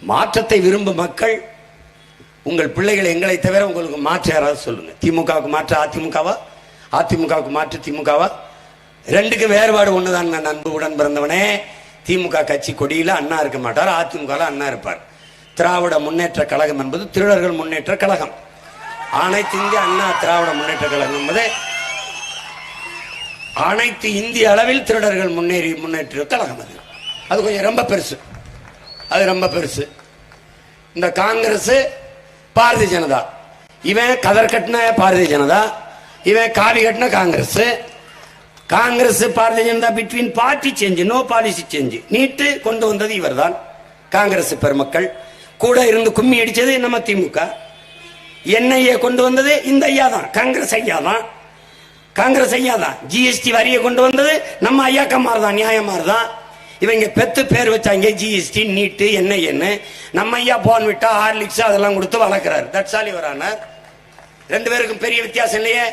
மாற்றத்தை விரும்பும் மக்கள் உங்கள் பிள்ளைகள் எங்களை தவிர உங்களுக்கு மாற்ற யாராவது சொல்லுங்க. திமுகவுக்கு மாற்ற அதிமுகவா? அதிமுகவுக்கு மாற்று திமுகவா? ரெண்டுக்கும் வேறுபாடு ஒண்ணுதான் நான் அன்பு உடன் பிறந்தவனே. திமுக கட்சி கொடியில அண்ணா இருக்க மாட்டார் அதிமுக அண்ணா இருப்பார். திராவிட முன்னேற்ற கழகம் என்பது திருடர்கள் முன்னேற்ற கழகம். அனைத்து இந்திய அண்ணா திராவிட முன்னேற்ற கழகம் என்பது அனைத்து இந்திய அளவில் திருடர்கள் முன்னேறி முன்னேற்ற கழகம் அது. அது கொஞ்சம் ரொம்ப பெருசு. அது ரொம்ப பெருசு. இந்த காங்கிரஸ் பாரதிய ஜனதா. இவன் கதர் கட்டின பாரதிய ஜனதா. இவன் காவி கட்டின Congress Congress Bharatiya Janata between party change no policy change need கொண்டு வந்தது இவர்தான். காங்கிரஸ் பெருமக்கள். கூட இருந்து கும்மி அடித்தது நம்ம திமுக. என்ஐஏ கொண்டு வந்தது இந்த ஐயா தான் காங்கிரஸ் ஐயா தான் காங்கிரஸ் ஐயா தான் ஜிஎஸ்டி வரியை கொண்டு வந்தது நம்ம ஐயாக்கமார் தான் நியாயமார் தான் இவங்க பெத்து பேர் வச்சாங்க ஜிஎஸ்டி நீட்டு என்ன என்ன. நம்ம ஐயா போன் விட்டா ஹார்லிக்ஸ் அதெல்லாம் கொடுத்து வளர்க்குறாரு. தட்ஸ் ஆல் இவர் ஆனார் ரெண்டு பேருக்கும் பெரிய வித்தியாசம் இல்லையே?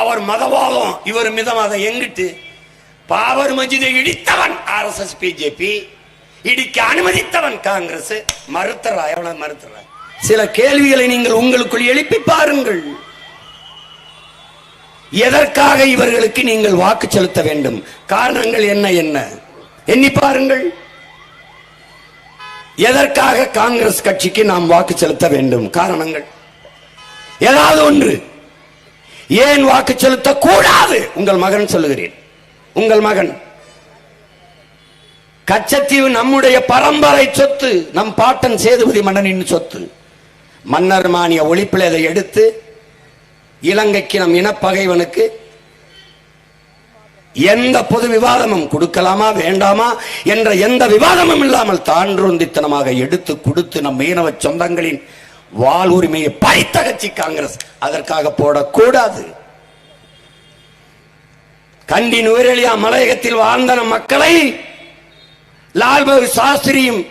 அவர் மதவாதம் இவர் மிதவாதம் எங்கிட்டு? பாவர் மஜிதை இடித்தவன் ஆர்எஸ்எஸ் பிஜேபி இடிக்க அனுமதித்தவன் காங்கிரஸ். மறுத்தரா எவ்வளவு மறுத்தரா சில கேள்விகளை நீங்கள் உங்களுக்குள் எழுப்பி பாருங்கள். எதற்காக இவர்களுக்கு நீங்கள் வாக்கு செலுத்த வேண்டும்? காரணங்கள் என்ன என்ன? எண்ணி பாருங்கள். எதற்காக காங்கிரஸ் கட்சிக்கு நாம் வாக்கு செலுத்த வேண்டும்? காரணங்கள். ஏதாவது ஒன்று. ஏன் வாக்கு செலுத்த கூடாது உங்கள் மகன் சொல்லுகிறேன். உங்கள் மகன். கச்சத்தீவு நம்முடைய பரம்பரை சொத்து. நம் பாட்டன் சேதுபதி மன்னனின் சொத்து. மன்னர் மானிய ஒழிப்பில் அதை எடுத்து இலங்கைக்கு நம் இனப்பகைவனுக்கு எந்த பொது விவாதமும் கொடுக்கலாமா வேண்டாமா என்ற எந்த விவாதமும் இல்லாமல் தான்றொந்தித்தனமாக எடுத்து கொடுத்து நம் மீனவ சொந்தங்களின் வாழ் உரிமையை பறித்த கட்சி காங்கிரஸ் அதற்காக போடக்கூடாது. கண்டி நுவரெலியா மலையகத்தில் வாழ்ந்த நம் மக்களை லால் பகதூர் சாஸ்திரியும்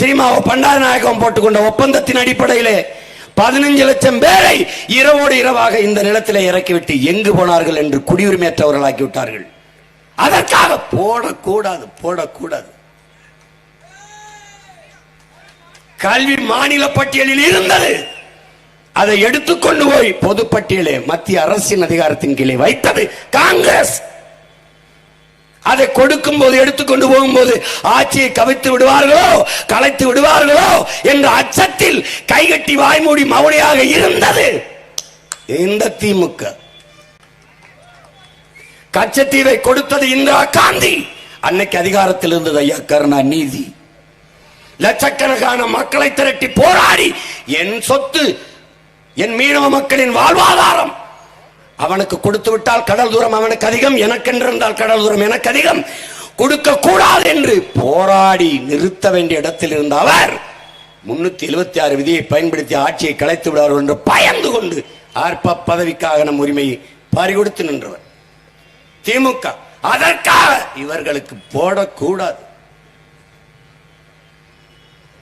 சினிமாவை பண்டாரநாயகம் போட்டுக்கொண்ட ஒப்பந்தத்தின் அடிப்படையிலே பதினஞ்சு லட்சம் பேரை இரவோடு இரவாக இந்த நிலத்திலே இறக்கிவிட்டு எங்கு போனார்கள் என்று குடியுரிமையற்றவர்களாக்கி விட்டார்கள் அதற்காக போடக்கூடாது போடக்கூடாது. கல்வி மாநில பட்டியலில் இருந்தது. அதை எடுத்துக்கொண்டு போய் பொதுப்பட்டியலே மத்திய அரசின் அதிகாரத்தின் கீழே வைத்தது காங்கிரஸ். அதை கொடுக்கும் போது எடுத்துக்கொண்டு போகும்போது ஆட்சியை கவித்து விடுவார்களோ கலைத்து விடுவார்களோ என்ற அச்சத்தில் கைகட்டி வாய்மூடி மௌனியாக இருந்தது. இந்த திமுக. கச்சத்தீவை கொடுத்தது இந்திரா காந்தி. அன்னைக்கு அதிகாரத்தில் இருந்தது ஐயா கருணாநிதி. லட்சக்கணக்கான மக்களை திரட்டி போராடி என் சொத்து என் மீனவ மக்களின் வாழ்வாதாரம். அவனுக்கு கொடுத்து விட்டால் கடல் தூரம் அவனுக்கு அதிகம் எனக்கென்றிருந்தால் கடல் தூரம் எனக்கு அதிகம். கொடுக்க கூடாது என்று போராடி நிறுத்த வேண்டிய இடத்தில் இருந்த அவர் முன்னூத்தி எழுபத்தி ஆறு விதியை பயன்படுத்தி ஆட்சியை கலைத்து விடுவார்கள் என்று பயந்து கொண்டு ஆர்ப்ப பதவிக்காக நம் உரிமையை பறிகொடுத்து நின்றவர். திமுக. அதற்காக இவர்களுக்கு போடக்கூடாது.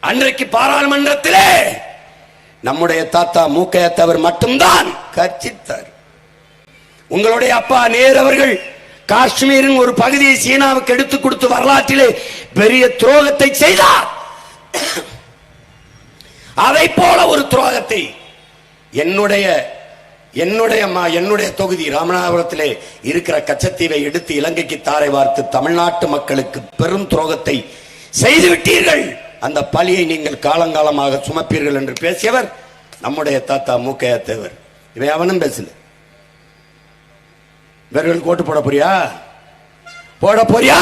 அன்றைக்கு பாராளுமன்றத்திலே நம்முடைய தாத்தா மூக்கையத்தவர் மட்டும்தான் கர்ச்சித்தார். உங்களுடைய அப்பா நேர் அவர்கள் காஷ்மீரின் ஒரு பகுதியை சீனாவுக்கு எடுத்துக் கொடுத்து வரலாற்றிலே பெரிய துரோகத்தை செய்தார். அதை போல ஒரு துரோகத்தை என்னுடைய என்னுடைய என்னுடைய தொகுதி ராமநாதபுரத்திலே இருக்கிற கச்சத்தீவை எடுத்து இலங்கைக்கு தாரை வார்த்து தமிழ்நாட்டு மக்களுக்கு பெரும் துரோகத்தை செய்துவிட்டீர்கள் அந்த பழியை நீங்கள் காலங்காலமாக சுமப்பீர்கள் என்று பேசியவர் நம்முடைய தாத்தா மூக்கையா தேவர். இவை அவனும் பேசல. இவர்கள் ஓட்டு போட போறியா? போட போறியா?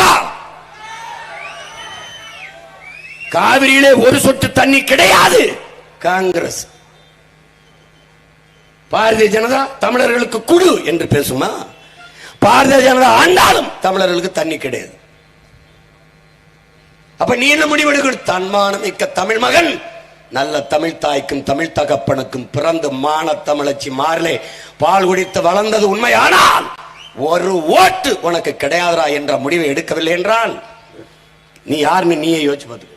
காவிரியிலே ஒரு சொட்டு தண்ணி கிடையாது. காங்கிரஸ். பாரதிய ஜனதா தமிழர்களுக்கு குடு என்று பேசுமா? பாரதிய ஜனதா ஆண்டாலும் தமிழர்களுக்கு தண்ணி கிடையாது. அப்ப நீ என்ன முடிவெடுக்கணும்? தன்மானம் மிக்க தமிழ் மகன் நல்ல தமிழ் தாய்க்கும் தமிழ் தகப்பனுக்கும் பிறந்து மான தமிழச்சி மாறலே பால் குடித்து வளர்ந்தது உண்மையானால் ஒரு ஓட்டு உனக்கு கிடையாதா என்ற முடிவை எடுக்கவில்லை என்றால் நீ யாருன்னு நீயே யோசிச்சு பார்த்து